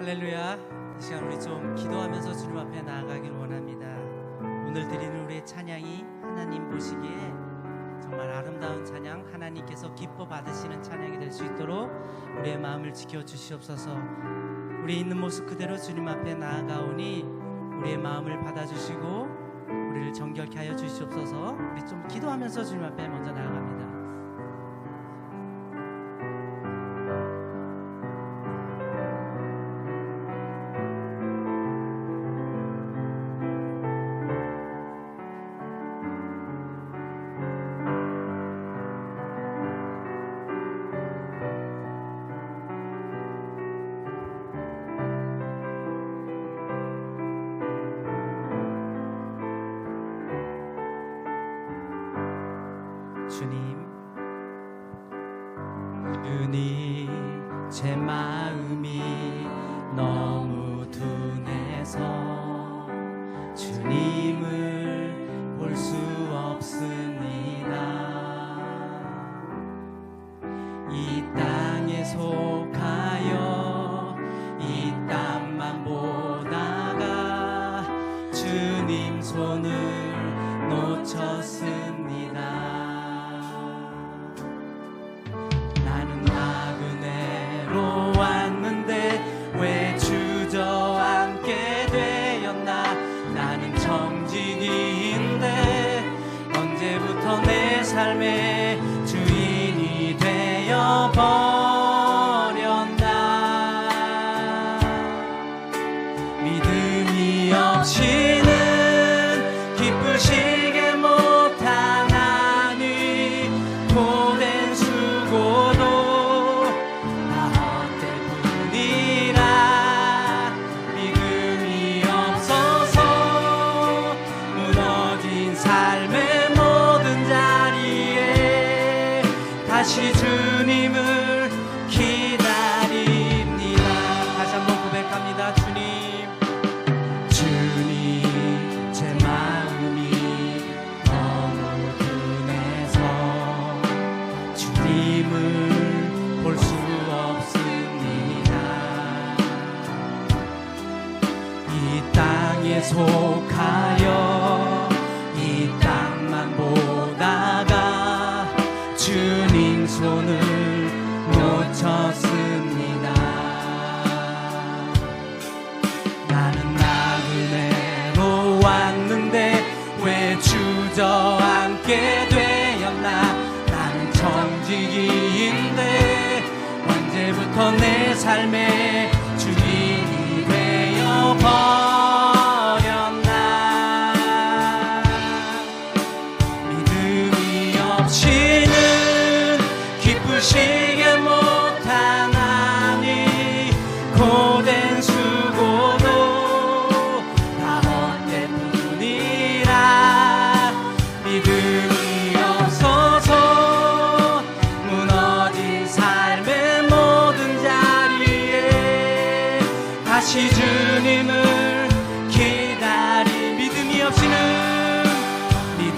할렐루야. 이 시간 우리 좀 기도하면서 주님 앞에 나아가길 원합니다. 오늘 드리는 우리의 찬양이 하나님 보시기에 정말 아름다운 찬양, 하나님께서 기뻐 받으시는 찬양이 될 수 있도록 우리의 마음을 지켜 주시옵소서. 우리 있는 모습 그대로 주님 앞에 나아가오니 우리의 마음을 받아주시고 우리를 정결케 하여 주시옵소서. 우리 좀 기도하면서 주님 앞에 먼저 나아갑니다. 내 다시 주님을 기다립니다. 다시 한번 고백합니다 주님. 주님 제 마음이 너무 둔해서 주님을 볼 수 없습니다. 이 땅에 속하여 언제부터 내 삶의 주인이 되어 버렸나. 믿음이 없이는 기쁘시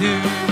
믿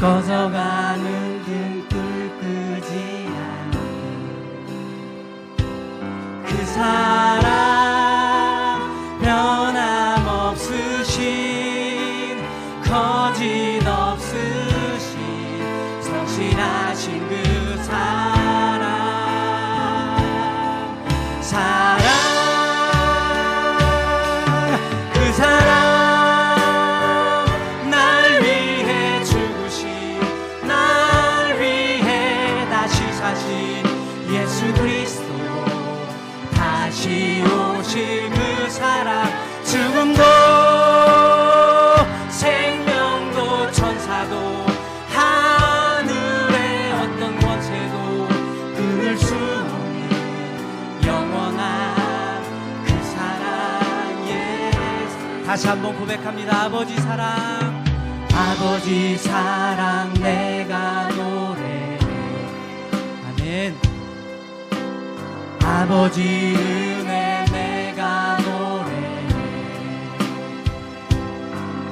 꺼져가는 등불 끄지 않는 그 사랑 다시 한번 고백합니다. 아버지 사랑. 아버지 사랑 내가 노래해. 아멘. 아버지 은혜 내가 노래해.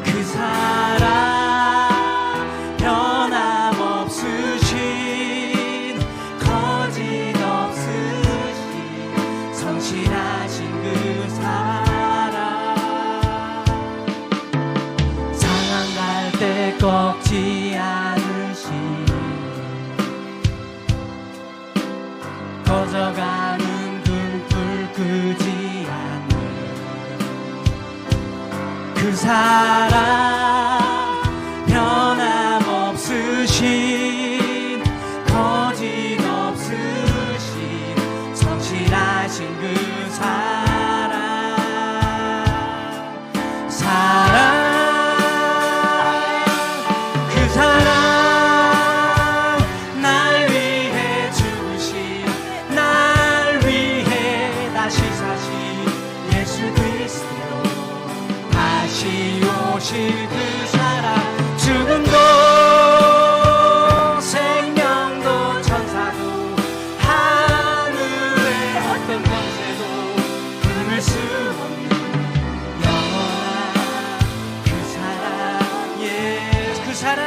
그 사랑 때 꺾지 않으신 꺼져가는 등불 끄지 않는 그 사랑 사랑.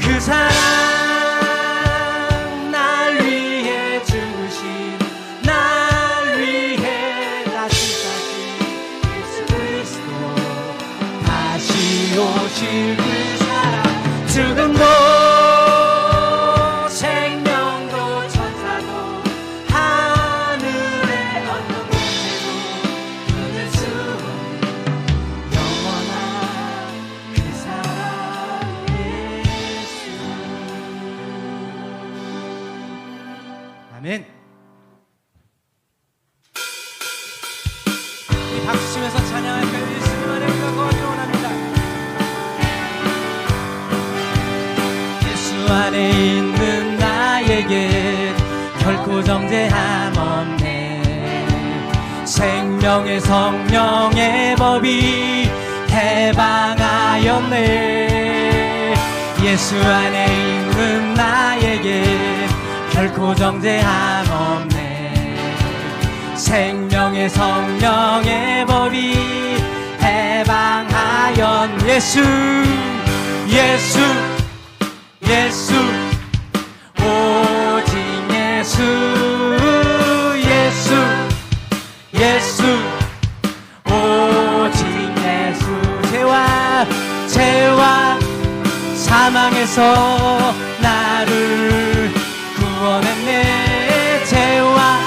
그 사랑 아멘. 우리 박수 치면서 찬양할까요 예수님 안에 우리가 거하기를 원합니다. 예수 안에 있는 나에게 결코 정죄함 없네. 생명의 성령의 법이 해방하였네. 예수 안에 있는 나에게 결코 정죄함 없네. 생명의 성령의 법이 해방하였 예수 예수 예수 오직 예수 예수 예수 오직 예수. 죄와 죄와 사망에서 나를 구원했네. 죄와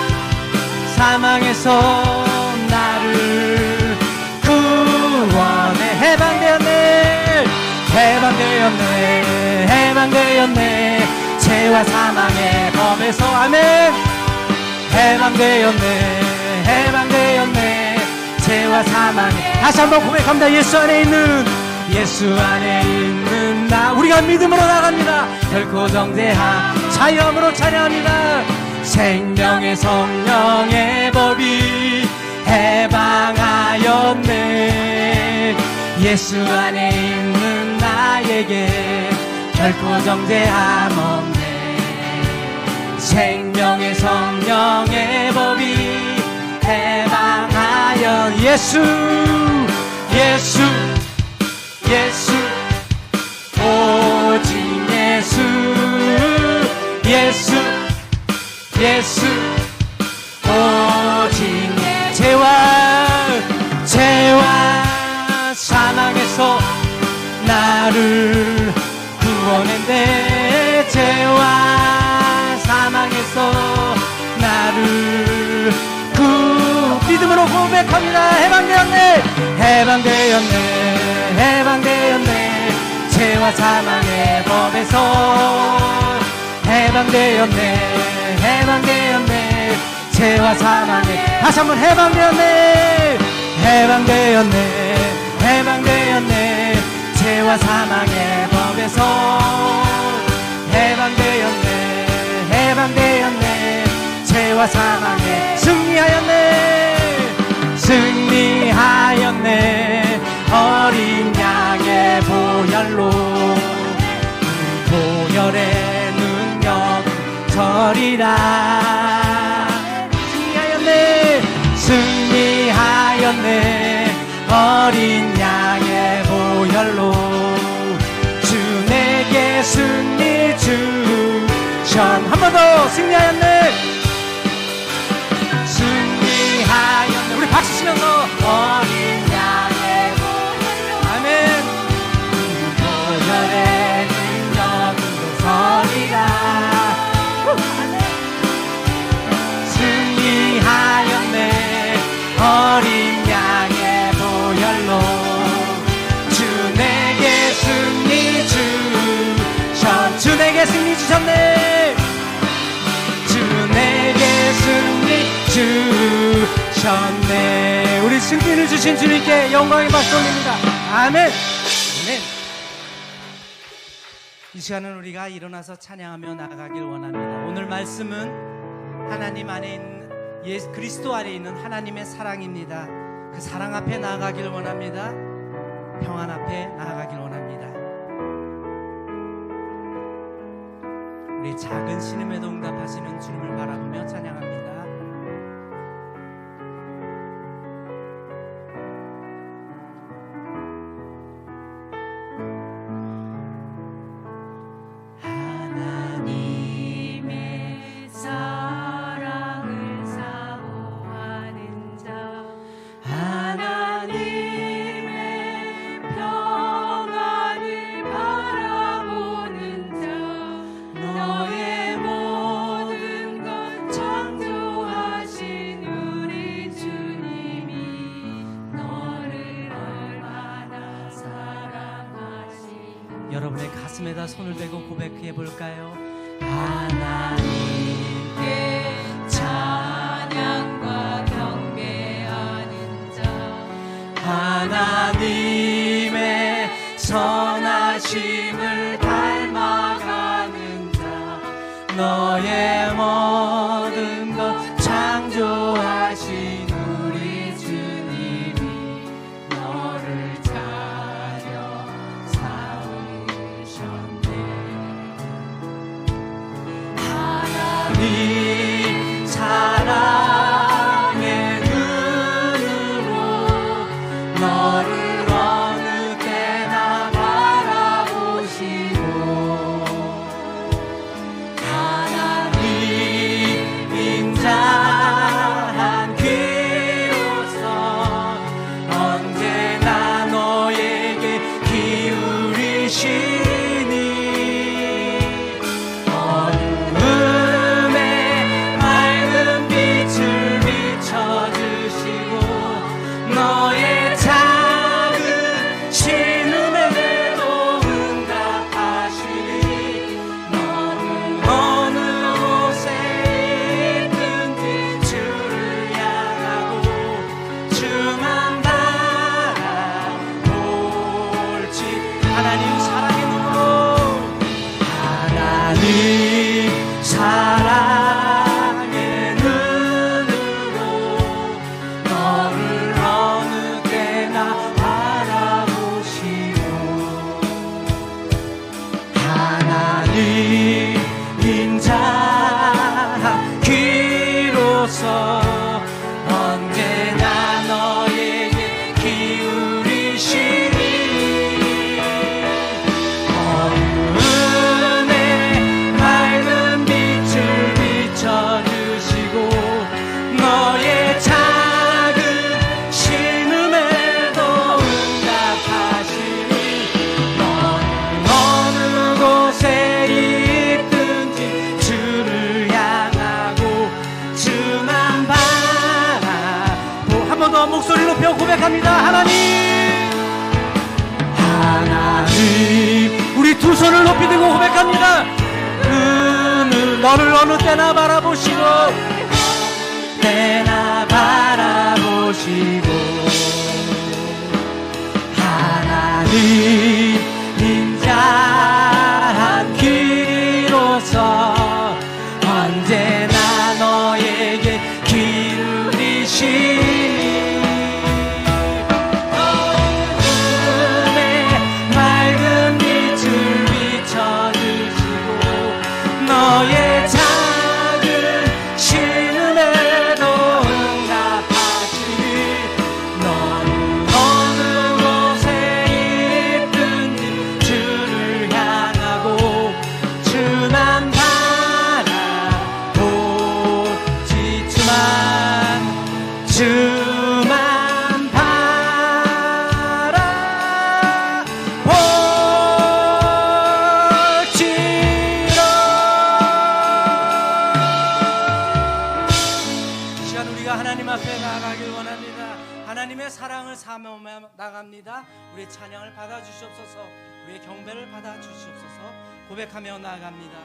사망에서 나를 구원해. 해방되었네. 해방되었네. 해방되었네. 죄와 사망의 범에서 아멘. 해방되었네. 해방되었네. 죄와 사망의 다시 한번 고백합니다. 예수 안에 있는 예수 안에 있는 나. 우리가 믿음으로 나갑니다 결코 정죄함 자유함으로 찬양합니다. 생명의 성령의 법이 해방하였네. 예수 안에 있는 나에게 결코 정죄함 없네. 생명의 성령의 법이 해방하여 예수 예수 예수 예수 예수 예수. 오직 예- 죄와 죄와 사망에서 나를 구원했네. 죄와 사망에서 나를 구 믿음으로 고백합니다. 해방되었네. 해방되었네. 해방되었네. 죄와 사망 의 법에서 해방되었네 해방되었네. 죄와 사망의 다시 한번 해방되었네 해방되었네 해방되었네. 죄와 사망의 법에서 해방되었네 해방되었네. 죄와 사망에 승리하였네 승리하였네. 어린 양의 보혈로 보혈의 능력 절이라. 승리하였네 승리하였네. 어린 양의 보혈로 주 내게 승리 주션. 한 번 더 승리하였네. 승리하였네. 우리 박수 치면서 어린 주셨네 우리 승리를 주신 주님께 영광의 박수 올립니다 아멘 아멘 이 시간은 우리가 일어나서 찬양하며 나아가길 원합니다 오늘 말씀은 하나님 안에 있는 예수 그리스도 안에 있는 하나님의 사랑입니다. 그 사랑 앞에 나아가길 원합니다. 평안 앞에 나아가길 원합니다. 우리 작은 신음에도 응답하시는 주님을 바라보며 찬양합니다. 가슴에다 손을 대고 고백해 볼까요? 하나님께 찬양과 경배하는 자 하나님의 선하심을 닮아가는 자 너의 너를 고백합니다. 하나님, 하나님, 우리 두 손을 높이 들고 고백합니다. 그 너를 어느 때나 바라보시고 때나 바라보시고 하나님 나갑니다. 우리의 찬양을 받아 주시옵소서. 우리의 경배를 받아 주시옵소서. 고백하며 나아갑니다